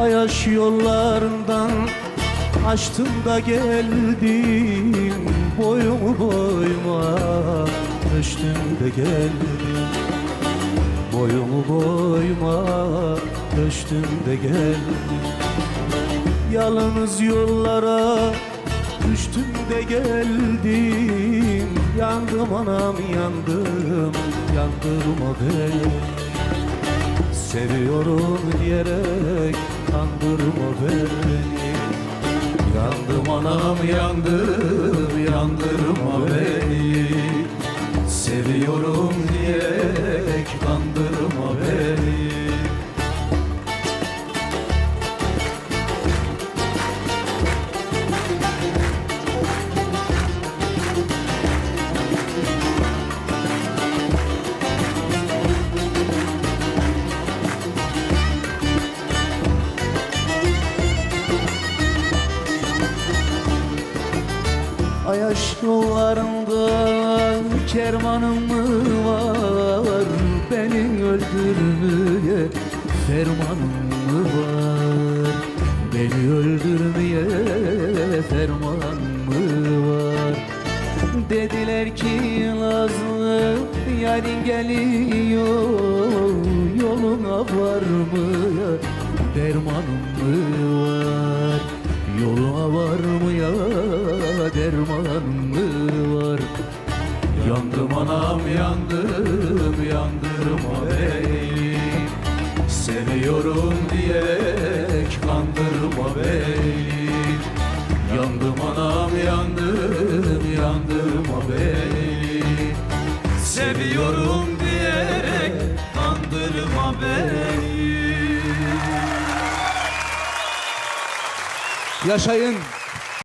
Ayaş yollarından açtım da geldim Boyumu boyuma düştüm de geldim. Boyumu boyuma düştüm de geldim. Yalnız yollara düştüm de geldim. Yandım anam yandım Yandırma beni. Seviyorum diyerek kandırma beni. Yandım anam yandım yandırma Ayaş yollarında kervanım mı var? Beni öldürmeye fermanım mı var? Beni öldürmeye ferman mı var? Dediler ki Lazlı yarın geliyor Yoluna varmaya dermanım mı var derman mı var. Yandım anam yandım yandırma beni Seviyorum diyerek kandırma beni. Yandım anam yandım yandırma beni Seviyorum diyerek kandırma beni. Yaşayın.